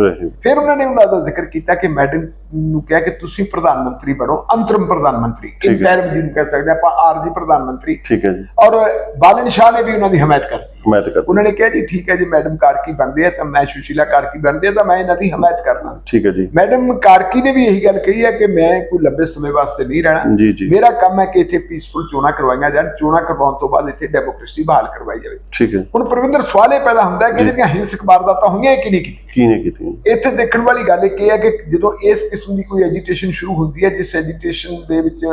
ਫਿਰ ਉਹਨਾਂ ਨੇ ਉਹਨਾਂ ਦਾ ਜ਼ਿਕਰ ਕੀਤਾ ਕਿ ਮੈਡਮ ਨੂੰ ਕਿਹਾ ਕਿ ਤੁਸੀਂ ਪ੍ਰਧਾਨ ਮੰਤਰੀ ਬਣੋ ਅੰਤਰਮ ਪ੍ਰਧਾਨ ਮੰਤਰੀ। ਇੰਟਰਮ ਜਿਹਨੂੰ ਕਹਿ ਸਕਦੇ ਆਪਾਂ ਆਰਜੀ ਪ੍ਰਧਾਨ ਮੰਤਰੀ। ਠੀਕ ਹੈ ਜੀ। ਔਰ ਬਾਲਨ ਸ਼ਾਹ ਨੇ ਵੀ ਉਹਨਾਂ ਦੀ ਹਮਾਇਤ ਕਰਦੀ ਮੈਂ ਤੇ ਕਰਦਾ ਉਹਨਾਂ ਨੇ ਕਿਹਾ ਜੀ ਠੀਕ ਹੈ ਜੀ ਮੈਡਮ ਕਾਰਕੀ ਬਣਦੇ ਆ ਤਾਂ ਮੈਂ ਸੁਸ਼ੀਲਾ ਕਾਰਕੀ ਬਣਦੇ ਆ ਤਾਂ ਮੈਂ ਇਹਨਾਂ ਦੀ ਹਮਾਇਤ ਕਰਦਾ। ਠੀਕ ਹੈ ਜੀ। ਮੈਡਮ ਕਾਰਕੀ ਨੇ ਵੀ ਇਹੀ ਗੱਲ ਕਹੀ ਹੈ ਕਿ ਮੈਂ ਕੋਈ ਲੰਬੇ ਸਮੇਂ ਵਾਸਤੇ ਨਹੀਂ ਰਹਿਣਾ। ਜੀ ਜੀ। ਮੇਰਾ ਕੰਮ ਹੈ ਕਿ ਇੱਥੇ ਪੀਸਫੁਲ ਚੋਣਾਂ ਕਰਵਾਈਆਂ ਜਾਣ। ਚੋਣਾਂ ਕਰਵਾਉਣ ਤੋਂ ਬਾਅਦ ਇੱਥੇ ਡੈਮੋਕ੍ਰੇਸੀ ਬਹਾਲ ਕਰਵਾਈ ਜਾਵੇ। ਠੀਕ ਹੈ। ਹੁਣ ਪ੍ਰਵਿੰਦਰ ਸਵਾਲ ਇਹ ਪੈਦਾ ਹੁੰਦਾ ਹੈ ਕਿ ਜਿਹੜੀਆਂ ਹਿੰਸਕ ਵਾਰਦਾਤਾਂ ਹੋਈਆਂ ਇਹ ਕਿ ਨਹੀਂ ਕੀਤੀਆਂ? ਕੀ ਨਹੀਂ ਕੀਤੀ? ਇੱਥੇ ਦੇਖਣ ਵਾਲੀ ਗੱਲ ਇਹ ਹੈ ਕਿ ਜਦੋਂ ਇਸ ਕਿਸਮ ਦੀ ਕੋਈ ਐਜੀਟੇਸ਼ਨ ਸ਼ੁਰੂ ਹੁੰਦੀ ਹੈ, ਜਿਸ ਐਜੀਟੇਸ਼ਨ ਦੇ ਵਿੱਚ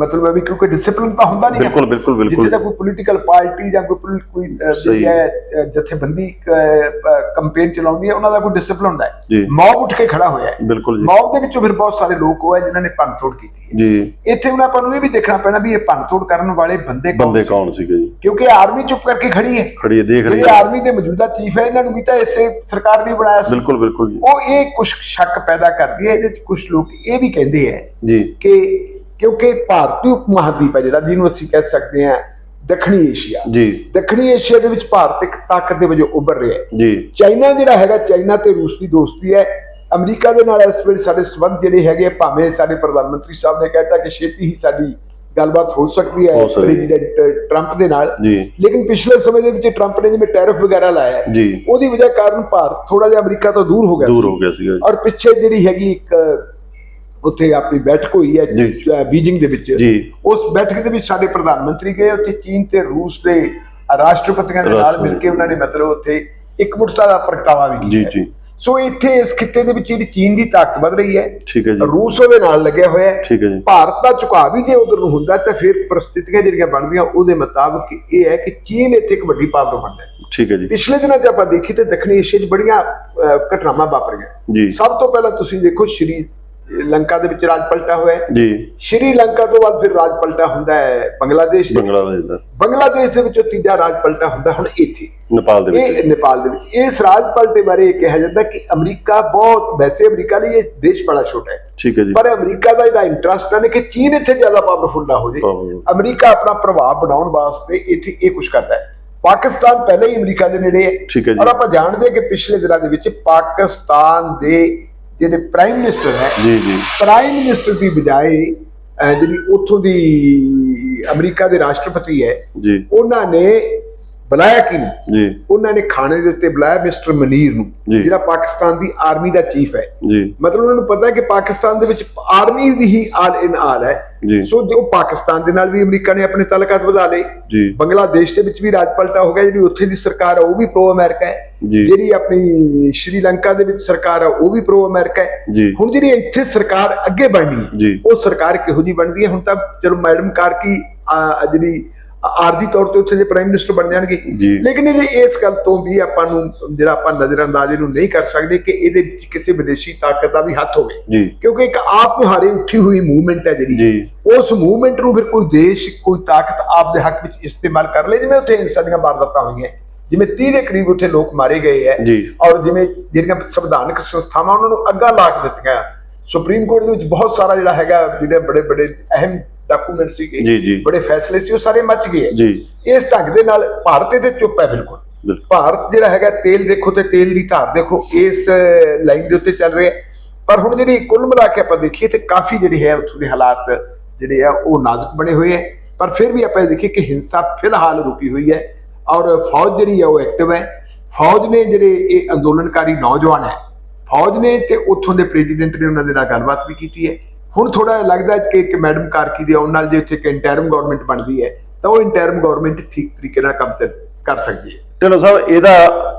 ਮਤਲਬ ਹੈ ਵੀ ਕਿਉਂਕਿ ਡਿਸਪਲਿਨ ਤਾਂ ਹੁੰਦਾ ਨਹੀਂ। ਬਿਲਕੁਲ ਬਿਲਕੁਲ ਜਿੱਥੇ ਬਿਲਕੁਲ। ਤਾਂ ਕੋਈ ਪੋਲੀਟੀਕਲ ਪਾਰਟੀ ਜਾਂ ਕੋਈ ਕੋਈ ਹੈ। ਜਥੇਬੰਦੀ ਕੰਪੇਨ ਚਲਾਉਂਦੀ ਹੈ ਉਹਨਾਂ ਦਾ ਕੋਈ ਡਿਸਪਲਿਨ ਹੁੰਦਾ ਹੈ। ਮੌਬ ਉੱਠ ਕੇ ਖੜਾ ਹੋਇਆ ਹੈ। ਬਿਲਕੁਲ ਜੀ। ਮੌਬ ਦੇ ਵਿੱਚੋਂ ਫਿਰ ਬਹੁਤ ਸਾਰੇ ਲੋਕ ਹੋਏ ਜਿਨ੍ਹਾਂ ਨੇ ਭੰਨਤੋੜ ਕੀਤੀ ਹੈ। ਜੀ। ਇੱਥੇ ਹੁਣ ਆਪਾਂ ਨੂੰ ਇਹ ਵੀ ਦੇਖਣਾ ਪੈਣਾ ਵੀ ਇਹ ਭੰਨਤੋੜ ਕਰਨ ਵਾਲੇ ਬੰਦੇ ਕੌਣ ਬੰਦੇ? ਕੌਣ ਸੀਗੇ ਜੀ? ਕਿਉਂਕਿ ਆਰਮੀ ਚੁੱਪ ਕਰਕੇ ਖੜੀ ਹੈ। ਖੜੀ ਹੈ, ਦੇਖ ਰਹੀ ਹੈ। ਆਰਮੀ ਦੇ ਮੌਜੂਦਾ ਚੀਫ ਹੈ ਇਹਨਾਂ ਨੂੰ ਵੀ ਤਾਂ ਇਸੇ ਸਰਕਾਰ ਨੇ ਬਣਾਇਆ ਸੀ। ਬਿਲਕੁਲ ਬਿਲਕੁਲ ਜੀ। ਉਹ ਇਹ ਕੁਝ ਸ਼ੱਕ ਪੈਦਾ ਕਰਦੀ ਹੈ ਇਹਦੇ ਵਿੱਚ ਕੁਝ ਲੋਕ ਇਹ ਵੀ ਕਹਿੰਦੇ ਹੈ ਜੀ। ਕਿ ਕਿਉਂਕਿ ਭਾਰਤੀ ਉਪ ਮਹਾਦੀਪ ਹੈ ਜਿਹੜਾ ਜਿਹਨੂੰ ਅਸੀਂ ਕਹਿ ਸਕਦੇ ਹਾਂ ਦੱਖਣੀ ਏਸ਼ੀਆ। ਜੀ। ਦੱਖਣੀ ਏਸ਼ੀਆ ਦੇ ਵਿੱਚ ਭਾਰਤ ਇੱਕ ਤਾਕਤ ਦੇ ਵਜੋਂ ਉੱਭਰ ਰਿਹਾ ਹੈ। ਜੀ। ਚਾਈਨਾ ਜਿਹੜਾ ਹੈਗਾ ਚਾਈਨਾ ਤੇ ਰੂਸ ਦੀ ਦੋਸਤੀ ਹੈ। ਅਮਰੀਕਾ ਦੇ ਨਾਲ ਇਸ ਵੇਲੇ ਸਾਡੇ ਸਬੰਧ ਜਿਹੜੇ ਹੈਗੇ ਭਾਵੇਂ ਸਾਡੇ ਪ੍ਰਧਾਨ ਮੰਤਰੀ ਸਾਹਿਬ ਨੇ ਕਹਿਤਾ ਕਿ ਛੇਤੀ ਹੀ ਸਾਡੀ ਗੱਲਬਾਤ ਹੋ ਸਕਦੀ ਹੈ। ਪ੍ਰੈਜ਼ੀਡੈਂਟ ਟਰੰਪ ਦੇ ਨਾਲ। ਜੀ। ਲੇਕਿਨ ਪਿਛਲੇ ਸਮੇਂ ਦੇ ਵਿੱਚ ਟਰੰਪ ਨੇ ਜਿਵੇਂ ਟੈਰਿਫ ਵਗੈਰਾ ਲਾਇਆ ਉਹਦੀ ਵਜ੍ਹਾ ਕਾਰਨ ਭਾਰਤ ਥੋੜਾ ਜਿਹਾ ਅਮਰੀਕਾ ਤੋਂ ਦੂਰ ਹੋ ਗਿਆ ਦੂਰ ਸੀ। ਹੋ ਗਿਆ ਜੀ। ਔਰ ਪਿੱਛੇ ਜਿਹੜੀ ਹੈਗੀ ਇੱਕ ਉੱਥੇ ਆਪਣੀ ਬੈਠਕ ਹੋਈ ਹੈ ਬੀਜਿੰਗ ਦੇ ਵਿੱਚ। ਜੀ। ਉਸ ਬੈਠਕ ਦੇ ਵਿੱਚ ਸਾਡੇ ਪ੍ਰਧਾਨ ਮੰਤਰੀ ਗਏ ਉੱਥੇ ਚੀਨ ਤੇ ਰੂਸ ਦੇ ਰਾਸ਼ਟਰਪਤੀਆਂ ਦੇ ਨਾਲ। ਮਿਲ ਕੇ ਉਹਨਾਂ ਨੇ ਮਤਲਬ ਉੱਥੇ ਇਕਮੁੱਠਤਾ ਦਾ ਪ੍ਰਗਟਾਵਾ ਵੀ ਕੀਤਾ ਜੀ ਸੋ ਇੱਥੇ ਇਸ ਖਿੱਤੇ ਦੇ ਵਿੱਚ ਜਿਹੜੀ ਚੀਨ ਦੀ ਤਾਕਤ ਵੱਧ ਰਹੀ ਹੈ ਠੀਕ ਹੈ ਜੀ। ਰੂਸ ਉਹਦੇ ਨਾਲ ਲੱਗਿਆ ਹੋਇਆ ਹੈ। ਠੀਕ ਹੈ ਜੀ। ਭਾਰਤ ਦਾ ਝੁਕਾਅ ਵੀ ਜੇ ਉਧਰ ਨੂੰ ਹੁੰਦਾ ਤਾਂ ਫਿਰ ਪ੍ਰਸਥਿਤੀਆਂ ਜਿਹੜੀਆਂ ਬਣਦੀਆਂ ਉਹਦੇ ਮੁਤਾਬਕ ਇਹ ਹੈ ਕਿ ਚੀਨ ਇੱਥੇ ਇੱਕ ਵੱਡੀ ਪਾਵਰ ਬਣਦਾ ਹੈ। ਠੀਕ ਹੈ ਜੀ। ਪਿਛਲੇ ਦਿਨਾਂ 'ਚ ਆਪਾਂ ਦੇਖੀ ਤੇ ਦੱਖਣੀ ਏਸ਼ੀਆ 'ਚ ਬੜੀਆਂ ਘਟਨਾਵਾਂ ਵਾਪਰੀਆਂ। ਜੀ। ਸਭ ਤੋਂ ਪਹਿਲਾਂ ਤੁਸੀਂ ਦੇਖੋ ਸ਼੍ਰੀ ਲੰਕਾ ਦੇ ਵਿੱਚ ਰਾਜ ਪਲਟਾ ਹੋਇਆ ਹੈ। ਜੀ। ਸ਼੍ਰੀ ਲੰਕਾ ਤੋਂ ਬਾਅਦ ਫਿਰ ਰਾਜ ਪਲਟਾ ਹੁੰਦਾ ਹੈ ਬੰਗਲਾਦੇਸ਼ ਦੇ ਬੰਗਲਾਦੇਸ਼ ਦਾ। ਬੰਗਲਾਦੇਸ਼ ਦੇ ਵਿੱਚੋਂ ਤੀਜਾ ਰਾਜ ਪਲਟਾ ਹੁੰਦਾ ਹੁਣ ਇੱਥੇ। ਨੇਪਾਲ ਦੇ ਵਿੱਚ। ਇਹ ਨੇਪਾਲ ਦੇ ਵਿੱਚ। ਇਸ ਰਾਜ ਪਲਟੇ ਬਾਰੇ ਇਹ ਕਿਹਾ ਜਾਂਦਾ ਕਿ ਅਮਰੀਕਾ ਬਹੁਤ ਵੈਸੇ ਅਮਰੀਕਾ ਲਈ ਇਹ ਦੇਸ਼ ਬੜਾ ਛੋਟਾ ਹੈ। ਠੀਕ ਹੈ ਜੀ। ਪਰ ਅਮਰੀਕਾ ਦਾ ਇਹਦਾ ਇੰਟਰਸਟ ਹੈ ਕਿ ਚੀਨ ਇੱਥੇ ਜ਼ਿਆਦਾ ਪਾਵਰਫੁਲ ਨਾ ਹੋ ਜੇ। ਅਮਰੀਕਾ ਆਪਣਾ ਪ੍ਰਭਾਵ ਬਣਾਉਣ ਵਾਸਤੇ ਇੱਥੇ ਇਹ ਕੁਝ ਕਰਦਾ ਹੈ। ਪਾਕਿਸਤਾਨ ਪਹਿਲੇ ਹੀ ਅਮਰੀਕਾ ਦੇ ਨੇੜੇ ਹੈ। ਠੀਕ ਹੈ ਜੀ। ਔਰ ਆਪਾਂ ਜਾਣਦੇ ਹਾਂ ਕਿ ਪਿਛਲੇ ਦਿਨਾਂ ਦੇ ਵਿੱਚ ਪਾਕਿਸਤਾਨ ਦੇ ਜਿਹੜੇ ਪ੍ਰਾਈਮ ਮਿਨਿਸਟਰ ਹੈ ਜੀ ਜੀ। ਪ੍ਰਾਈਮ ਮਿਨਿਸਟਰ ਦੀ ਬਜਾਏ ਜਿਹੜੀ ਉੱਥੋਂ ਦੀ ਅਮਰੀਕਾ ਦੇ ਰਾਸ਼ਟਰਪਤੀ ਹੈ ਜੀ। ਉਹਨਾਂ ਨੇ ਬੁਲਾਇਆ ਕਿ ਜੀ। ਉਹਨਾਂ ਨੇ ਖਾਣੇ ਦੇ ਉੱਤੇ ਬੁਲਾਇਆ ਮਿਸਟਰ ਮਨੀਰ ਨੂੰ। ਜਿਹੜਾ ਪਾਕਿਸਤਾਨ ਦੀ ਆਰਮੀ ਦਾ ਚੀਫ ਹੈ। ਜੀ। ਮਤਲਬ ਉਹਨਾਂ ਨੂੰ ਪਤਾ ਹੈ ਕਿ ਪਾਕਿਸਤਾਨ ਦੇ ਵਿੱਚ ਆਰਮੀ ਦੀ ਹੀ ਆਲ ਇਨ ਆਲ ਹੈ। ਸੋ ਜੋ ਪਾਕਿਸਤਾਨ ਦੇ ਨਾਲ ਵੀ ਅਮਰੀਕਾ ਨੇ ਆਪਣੇ ਤਾਲੁਕਾਤ ਵਧਾ ਲਏ। ਜੀ। ਬੰਗਲਾਦੇਸ਼ ਦੇ ਵਿੱਚ ਵੀ ਰਾਜ ਪਲਟਾ ਹੋ ਗਿਆ ਜਿਹੜੀ ਉੱਥੇ ਦੀ ਸਰਕਾਰ ਹੈ ਉਹ ਵੀ ਪ੍ਰੋ ਅਮਰੀਕਾ ਹੈ ਜਿਹੜੀ ਆਪਣੀ ਸ਼੍ਰੀਲੰਕਾ ਦੇ ਵਿੱਚ ਸਰਕਾਰ ਹੈ ਉਹ ਵੀ ਪ੍ਰੋ ਅਮਰੀਕਾ ਹੈ ਹੁਣ ਜਿਹੜੀ ਇੱਥੇ ਸਰਕਾਰ ਅੱਗੇ ਬਣਨੀ ਹੈ ਉਹ ਸਰਕਾਰ ਕਿਹੋ ਜੀ ਬਣਦੀ ਹੈ? ਹੁਣ ਤਾਂ ਚਲੋ ਮੈਡਮ ਕਾਰਕੀ ਜਿਹੜੀ ਆਰਜੀ ਤੌਰ ਤੇ ਉੱਥੇ ਦੇ ਪ੍ਰਾਈਮ ਮਿਨਿਸਟਰ ਬਣ ਜਾਣਗੇ। ਲੇਕਿਨ ਇਹਦੇ ਇਸ ਗੱਲ ਤੋਂ ਵੀ ਆਪਾਂ ਨੂੰ ਜਿਹੜਾ ਆਪਾਂ ਨਜ਼ਰਅੰਦਾਜ਼ ਇਹਨੂੰ ਨਹੀਂ ਕਰ ਸਕਦੇ ਕਿ ਇਹਦੇ ਵਿੱਚ ਕਿਸੇ ਵਿਦੇਸ਼ੀ ਤਾਕਤ ਦਾ ਵੀ ਹੱਥ ਹੋਵੇ। ਕਿਉਂਕਿ ਇੱਕ ਆਪ ਮੁਹਾਰੇ ਉੱਠੀ ਹੋਈ ਮੂਵਮੈਂਟ ਹੈ ਜਿਹੜੀ। ਉਸ ਮੂਵਮੈਂਟ ਨੂੰ ਫਿਰ ਕੋਈ ਦੇਸ਼ ਕੋਈ ਤਾਕਤ ਆਪ ਦੇ ਹੱਕ ਵਿੱਚ ਇਸਤੇਮਾਲ ਕਰ ਲੇ ਜਿਵੇਂ ਉੱਥੇ ਹਿੰਸਾ ਦੀਆਂ ਵਾਰਦਾਤਾਂ ਹੋਈਆਂ। ਜਿਵੇਂ 30 ਦੇ ਕਰੀਬ ਉੱਥੇ ਲੋਕ ਮਾਰੇ ਗਏ ਹੈ। ਔਰ ਜਿਵੇਂ ਜਿਹੜੀਆਂ ਸੰਵਿਧਾਨਕ ਸੰਸਥਾਵਾਂ ਉਹਨਾਂ ਨੂੰ ਅੱਗਾ ਲਾ ਕੇ ਦਿੱਤੀਆਂ। ਸੁਪਰੀਮ ਕੋਰਟ ਦੇ ਵਿੱਚ ਬਹੁਤ ਸਾਰਾ ਜਿਹੜਾ ਹੈਗਾ ਜਿਹੜੇ ਬੜੇ ਬੜੇ ਅਹਿਮ ਡਾਕੂਮੈਂਟ ਸੀਗੇ ਜੀ ਜੀ। ਬੜੇ ਫੈਸਲੇ ਸੀ ਉਹ ਸਾਰੇ ਮੱਚ ਗਏ। ਜੀ। ਇਸ ਢੰਗ ਦੇ ਨਾਲ ਭਾਰਤ ਇਹਦੇ ਚੁੱਪ ਹੈ ਬਿਲਕੁਲ। ਬਿਲਕੁਲ। ਭਾਰਤ ਜਿਹੜਾ ਹੈਗਾ ਤੇਲ ਦੇਖੋ ਤੇ ਤੇਲ ਦੀ ਧਾਰ ਦੇਖੋ ਇਸ ਲਾਈਨ ਦੇ ਉੱਤੇ ਚੱਲ ਰਿਹਾ ਹੈ। ਪਰ ਹੁਣ ਜਿਹੜੀ ਕੁੱਲ ਮਿਲਾ ਕੇ ਆਪਾਂ ਦੇਖੀਏ ਤੇ ਕਾਫੀ ਜਿਹੜੀ ਹੈ ਉੱਥੋਂ ਦੇ ਹਾਲਾਤ ਜਿਹੜੇ ਆ ਉਹ ਨਾਜ਼ੁਕ ਬਣੇ ਹੋਏ ਹੈ। ਪਰ ਫਿਰ ਵੀ ਆਪਾਂ ਇਹ ਦੇਖੀਏ ਕਿ ਹਿੰਸਾ ਫਿਲਹਾਲ ਰੁਕੀ ਹੋਈ ਹੈ ਔਰ ਫੌਜ ਜਿਹੜੀ ਹੈ ਉਹ ਐਕਟਿਵ ਹੈ। ਫੌਜ ਨੇ ਜਿਹੜੇ ਇਹ ਅੰਦੋਲਨਕਾਰੀ ਨੌਜਵਾਨ ਹੈ ਫੌਜ ਨੇ ਤੇ ਉੱਥੋਂ ਦੇ ਪ੍ਰੈਜ਼ੀਡੈਂਟ ਨੇ ਉਹਨਾਂ ਦੇ ਨਾਲ ਗੱਲਬਾਤ ਵੀ ਕੀਤੀ ਹੈ। ਹੁਣ ਥੋੜਾ ਲੱਗਦਾ ਕਿ ਕਿ ਮੈਡਮ ਕਾਰਕੀ ਦੇ ਆਉਣ ਨਾਲ ਜੇ ਉੱਥੇ ਇੱਕ ਇੰਟਰਮ ਗਵਰਨਮੈਂਟ ਬਣਦੀ ਹੈ ਤਾਂ ਉਹ ਇੰਟਰਮ ਗਵਰਨਮੈਂਟ ਠੀਕ ਤਰੀਕੇ ਨਾਲ ਕੰਮ ਕਰ ਸਕਦੀ ਹੈ। ਚਲੋ ਸਾਹਿਬ ਇਹਦਾ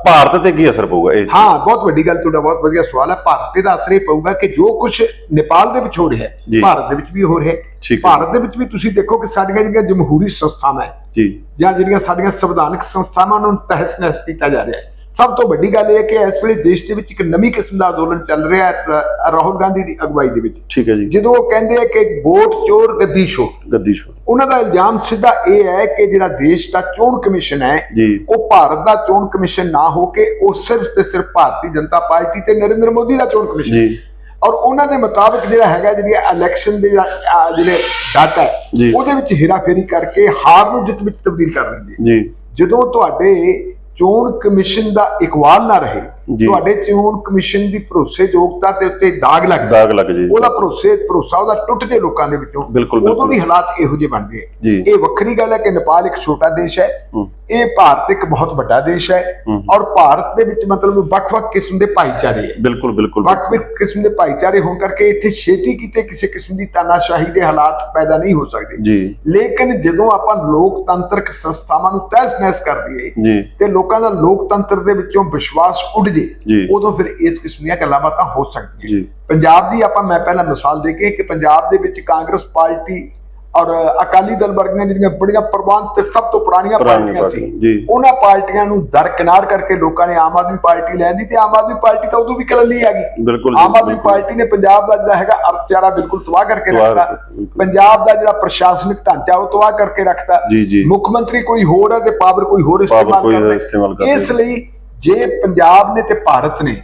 ਭਾਰਤ ਤੇ ਕੀ ਅਸਰ ਪਊਗਾ? ਇਸ ਹਾਂ ਬਹੁਤ ਵੱਡੀ ਗੱਲ ਤੁਹਾਡਾ ਬਹੁਤ ਵਧੀਆ ਸਵਾਲ ਹੈ। ਭਾਰਤ ਤੇ ਦਾ ਅਸਰ ਇਹ ਪਊਗਾ ਕਿ ਜੋ ਕੁਝ ਨੇਪਾਲ ਦੇ ਵਿੱਚ ਹੋ ਰਿਹਾ ਹੈ। ਭਾਰਤ ਦੇ ਵਿੱਚ ਵੀ ਹੋ ਰਿਹਾ ਹੈ। ਭਾਰਤ ਦੇ ਵਿੱਚ ਵੀ ਤੁਸੀਂ ਦੇਖੋ ਕਿ ਸਾਡੀਆਂ ਜਿਹੜੀਆਂ ਜਮਹੂਰੀ ਸੰਸਥਾਵਾਂ ਹੈ ਜੀ। ਜਾਂ ਜਿਹੜੀਆਂ ਸਾਡੀਆਂ ਸੰਵਿਧਾਨਕ ਸੰਸਥਾਵਾਂ ਉਹਨਾਂ ਨੂੰ ਤਹਿਸ ਨਹਿਸ ਕੀਤਾ ਜਾ ਰਿਹਾ ਹੈ। ਸਭ ਤੋਂ ਵੱਡੀ ਗੱਲ ਇਹ ਹੈ ਕਿ ਇਸ ਵੇਲੇ ਦੇਸ਼ ਦੇ ਵਿੱਚ ਇੱਕ ਨਵੀਂ ਕਿਸਮ ਦਾ ਅੰਦੋਲਨ ਚੱਲ ਰਿਹਾ ਹੈ ਰਾਹੁਲ ਗਾਂਧੀ ਦੀ ਅਗਵਾਈ ਦੇ ਵਿੱਚ। ਠੀਕ ਹੈ ਜੀ। ਜਦੋਂ ਉਹ ਕਹਿੰਦੇ ਆ ਕਿ ਵੋਟ ਚੋਰ ਗੱਦੀ ਸ਼ੋਰ ਗੱਦੀ ਸ਼ੋਰ ਉਹਨਾਂ ਦਾ ਇਲਜ਼ਾਮ ਸਿੱਧਾ ਇਹ ਹੈ ਕਿ ਜਿਹੜਾ ਦੇਸ਼ ਦਾ ਚੋਣ ਕਮਿਸ਼ਨ ਹੈ ਉਹ ਭਾਰਤ ਦਾ ਚੋਣ ਕਮਿਸ਼ਨ ਨਾ ਹੋ ਕੇ ਉਹ ਸਿਰਫ ਤੇ ਸਿਰਫ ਭਾਰਤੀ ਜਨਤਾ ਪਾਰਟੀ ਤੇ ਨਰਿੰਦਰ ਮੋਦੀ ਦਾ ਚੋਣ ਕਮਿਸ਼ਨ। ਜੀ। ਔਰ ਉਹਨਾਂ ਦੇ ਮੁਤਾਬਕ ਜਿਹੜਾ ਹੈਗਾ ਜਿਹੜੀ ਇਲੈਕਸ਼ਨ ਦੇ ਜਿਹੜਾ, ਡਾਟਾ। ਉਹਦੇ ਵਿੱਚ ਹੇਰਾਫੇਰੀ ਕਰਕੇ ਹਾਰ ਨੂੰ ਜਿੱਤ ਵਿੱਚ ਤਬਦੀਲ ਕਰ ਲੈਂਦੇ। ਜੀ। ਜਦੋਂ ਤੁਹਾਡੇ ਚੋਣ ਕਮਿਸ਼ਨ ਦਾ ਇਕਵਾਲ ਨਾ ਰਹੇ। ਤੁਹਾਡੇ ਚੋਣ ਕਮਿਸ਼ਨ ਦੀ ਭਰੋਸੇਯੋਗਤਾ ਤੇ ਉੱਤੇ ਦਾਗ ਲੱਗਦਾ। ਦਾਗ ਲੱਗ ਜੇ। ਉਹਦਾ ਭਰੋਸੇ ਭਰੋਸਾ ਉਹਦਾ ਟੁੱਟ ਜੇ ਲੋਕਾਂ ਦੇ ਵਿੱਚੋਂ। ਬਿਲਕੁਲ, ਉਦੋਂ। ਵੀ ਹਾਲਾਤ ਇਹੋ ਜਿਹੇ ਬਣਦੇ ਆ। ਇਹ ਵੱਖਰੀ ਗੱਲ ਹੈ ਕਿ ਨੇਪਾਲ ਇੱਕ ਛੋਟਾ ਦੇਸ਼ ਹੈ। ਇਹ ਭਾਰਤ ਇੱਕ ਬਹੁਤ ਵੱਡਾ ਦੇਸ਼ ਹੈ। ਔਰ ਭਾਰਤ ਦੇ ਵਿੱਚ ਮਤਲਬ ਵੱਖ-ਵੱਖ ਕਿਸਮ ਦੇ ਭਾਈਚਾਰੇ ਹੈ। ਬਿਲਕੁਲ ਬਿਲਕੁਲ ਵੱਖ-ਵੱਖ ਕਿਸਮ ਦੇ ਭਾਈਚਾਰੇ ਹੋਣ ਕਰਕੇ ਇੱਥੇ ਛੇਤੀ ਕਿਤੇ ਕਿਸੇ ਕਿਸਮ ਦੀ ਤਾਨਾਸ਼ਾਹੀ ਦੇ ਹਾਲਾਤ ਪੈਦਾ ਨਹੀਂ ਹੋ ਸਕਦੇ। ਜੀ। ਲੇਕਿਨ ਜਦੋਂ ਆਪਾਂ ਲੋਕਤੰਤਰਕ ਸੰਸਥਾਵਾਂ ਨੂੰ ਤਹਿਸ-ਨਹਿਸ ਕਰ ਦਈਏ ਤੇ ਲੋਕਾਂ ਦਾ ਲੋਕਤੰਤਰ ਦੇ ਵਿੱਚੋਂ ਵਿਸ਼ਵਾਸ ਉੱਡ ਜੀ। ਉਦੋਂ ਫਿਰ ਇਸ ਕਿਸਮ ਦੀਆਂ ਗੱਲਾਂ ਬਾਤਾਂ ਹੋ ਸਕਦੀਆਂ ਪੰਜਾਬ ਦੀ ਆਪਾਂ ਮੈਂ ਪਹਿਲਾਂ ਮਿਸਾਲ ਦੇ ਕੇ ਕਿ ਪੰਜਾਬ ਦੇ ਵਿੱਚ ਕਾਂਗਰਸ ਪਾਰਟੀ ਔਰ ਅਕਾਲੀ ਦਲ ਵਰਗੀਆਂ ਜਿਹੜੀਆਂ ਬੜੀਆਂ ਪ੍ਰਵਾਨ ਤੇ ਸਭ ਤੋਂ ਪੁਰਾਣੀਆਂ ਪਾਰਟੀਆਂ ਸੀ। ਉਹਨਾਂ ਪਾਰਟੀਆਂ ਨੂੰ ਦਰਕਿਨਾਰ ਕਰਕੇ ਲੋਕਾਂ ਨੇ ਆਮ ਆਦਮੀ ਪਾਰਟੀ ਲੈਂਦੀ ਤੇ ਆਮ ਆਦਮੀ ਪਾਰਟੀ ਤਾਂ ਉਦੋਂ ਵੀ ਕਲਲੀ ਆ ਗਈ ਆਮ ਆਦਮੀ। ਪਾਰਟੀ ਨੇ ਪੰਜਾਬ ਦਾ ਜਿਹੜਾ ਹੈਗਾ ਅਰਥਚਾਰਾ ਬਿਲਕੁਲ ਤਬਾਹ ਕਰਕੇ ਰੱਖਤਾ ਬਿਲਕੁਲ। ਪੰਜਾਬ ਦਾ ਜਿਹੜਾ ਪ੍ਰਸ਼ਾਸਨਿਕ ਢਾਂਚਾ ਉਹ ਤਬਾਹ ਕਰਕੇ ਰੱਖਤਾ ਜੀ। ਮੁੱਖ ਮੰਤਰੀ ਕੋਈ ਹੋਰ ਹੈ ਤੇ ਪਾਵਰ ਕੋਈ ਹੋਰ ਇਸਤੇਮਾਲ ਕਰਦਾ। ਇਸ ਲਈ ਜੇ ਪੰਜਾਬ ਨੇ ਤੇ ਭਾਰਤ ਨੇ।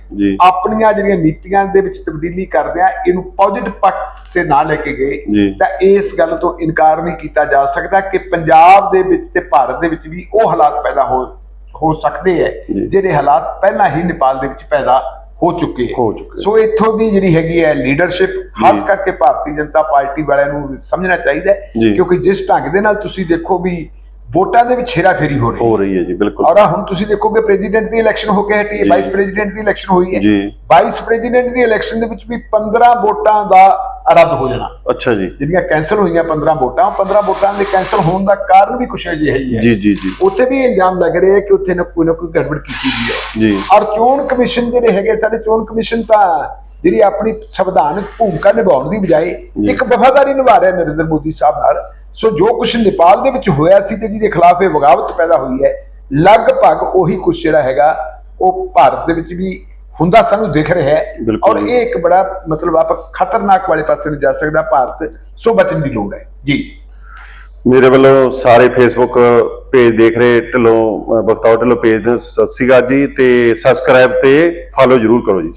ਆਪਣੀਆਂ ਜਿਹੜੀਆਂ ਨੀਤੀਆਂ ਦੇ ਵਿੱਚ ਤਬਦੀਲੀ ਕਰਦਿਆਂ ਇਹਨੂੰ ਪੋਜ਼ਿਟਿਵ ਪੱਖ ਸੇ ਨਾ ਲੈ ਕੇ ਗਏ। ਤਾਂ ਇਸ ਗੱਲ ਤੋਂ ਇਨਕਾਰ ਨਹੀਂ ਕੀਤਾ ਜਾ ਸਕਦਾ ਕਿ ਪੰਜਾਬ ਦੇ ਵਿੱਚ ਤੇ ਭਾਰਤ ਦੇ ਵਿੱਚ ਵੀ ਉਹ ਹਾਲਾਤ ਪੈਦਾ ਹੋ ਹੋ ਸਕਦੇ ਜੀ। ਜਿਹੜੇ ਹਾਲਾਤ ਪਹਿਲਾਂ ਹੀ ਨੇਪਾਲ ਦੇ ਵਿੱਚ ਪੈਦਾ ਹੋ ਚੁੱਕੇ ਹੈ। ਸੋ ਇੱਥੋਂ ਦੀ ਜਿਹੜੀ ਹੈਗੀ ਹੈ ਲੀਡਰਸ਼ਿਪ ਖਾਸ। ਕਰਕੇ ਭਾਰਤੀ ਜਨਤਾ ਪਾਰਟੀ ਵਾਲਿਆਂ ਨੂੰ ਸਮਝਣਾ ਚਾਹੀਦਾ। ਕਿਉਂਕਿ ਜਿਸ ਢੰਗ ਦੇ ਨਾਲ ਤੁਸੀਂ ਦੇਖੋ ਵੀ ਵੋਟਾਂ ਦੇ ਵਿੱਚ ਹੇਰਾਫੇਰੀ ਹੋ ਰਹੀ ਹੈ। ਹੋ ਰਹੀ ਹੈ ਜੀ ਬਿਲਕੁਲ। ਔਰ ਹੁਣ ਤੁਸੀਂ ਦੇਖੋਗੇ ਪ੍ਰੈਜ਼ੀਡੈਂਟ ਦੀ ਇਲੈਕਸ਼ਨ ਹੋ ਕੇ ਹਟੀ ਹੈ। ਵਾਈਸ ਪ੍ਰੈਜ਼ੀਡੈਂਟ ਦੀ ਇਲੈਕਸ਼ਨ ਹੋਈ ਹੈ। ਜੀ। ਵਾਈਸ ਪ੍ਰੈਜ਼ੀਡੈਂਟ ਦੀ ਇਲੈਕਸ਼ਨ ਦੇ ਵਿੱਚ ਵੀ 15 ਵੋਟਾਂ ਦਾ ਰੱਦ ਹੋ ਜਾਣਾ। ਅੱਛਾ ਜੀ। ਜਿਹੜੀਆਂ ਕੈਂਸਲ ਹੋਈਆਂ 15 ਵੋਟਾਂ ਉਹ 15 ਵੋਟਾਂ ਦੇ ਕੈਂਸਲ ਹੋਣ ਦਾ ਕਾਰਨ ਵੀ ਕੁਛ ਅਜਿਹਾ ਹੀ ਹੈ। ਜੀ ਜੀ ਜੀ। ਉੱਥੇ ਵੀ ਇਲਜ਼ਾਮ ਲੱਗ ਰਿਹਾ ਹੈ ਕਿ ਉੱਥੇ ਨਾ ਕੋਈ ਨਾ ਕੋਈ ਗੜਬੜ ਕੀਤੀ ਗਈ ਹੈ। ਜੀ। ਔਰ ਚੋਣ ਕਮਿਸ਼ਨ ਜਿਹੜੇ ਹੈਗੇ ਸਾਡੇ ਚੋਣ ਕਮਿਸ਼ਨ ਤਾਂ ਜਿਹੜੀ ਆਪਣੀ ਸੰਵਿਧਾਨਕ ਭੂਮਿਕਾ ਨਿਭਾਉਣ ਦੀ ਬਜਾਏ ਇੱਕ ਵਫਾਦਾਰੀ ਨਿਭਾ ਰਿਹਾ ਨਰਿੰਦਰ ਮੋਦੀ ਸਾਹਿਬ ਨਾਲ। ਸੋ ਜੋ ਕੁਝ ਨੇਪਾਲ ਦੇ ਵਿੱਚ ਹੋਇਆ ਸੀ ਤੇ ਜਿਹਦੇ ਖਿਲਾਫ ਇਹ ਬਗਾਵਤ ਪੈਦਾ ਹੋਈ ਹੈ ਲਗਭਗ ਉਹੀ ਕੁਝ ਜਿਹੜਾ ਹੈਗਾ ਉਹ ਭਾਰਤ ਦੇ ਵਿੱਚ ਵੀ ਹੁੰਦਾ ਸਾਨੂੰ ਦਿਖ ਰਿਹਾ ਹੈ। ਔਰ। ਇਹ ਇੱਕ ਬੜਾ ਮਤਲਬ ਆਪਾਂ ਖਤਰਨਾਕ ਵਾਲੇ ਪਾਸੇ ਨੂੰ ਜਾ ਸਕਦਾ ਭਾਰਤ ਸੋ ਬਚਣ ਦੀ ਲੋੜ ਹੈ। ਜੀ। ਮੇਰੇ ਵੱਲੋਂ ਸਾਰੇ ਫੇਸਬੁੱਕ ਪੇਜ ਦੇਖ ਰਹੇ ਢਿੱਲੋਂ ਅਹ ਬਖਤੌਰ ਢਿੱਲੋਂ ਪੇਜ ਨੂੰ ਸਤਿ ਸ਼੍ਰੀ ਅਕਾਲ ਜੀ ਤੇ ਸਬਸਕ੍ਰਾਈਬ ਤੇ ਫਾਲੋ ਜਰੂਰ ਕਰੋ ਜੀ।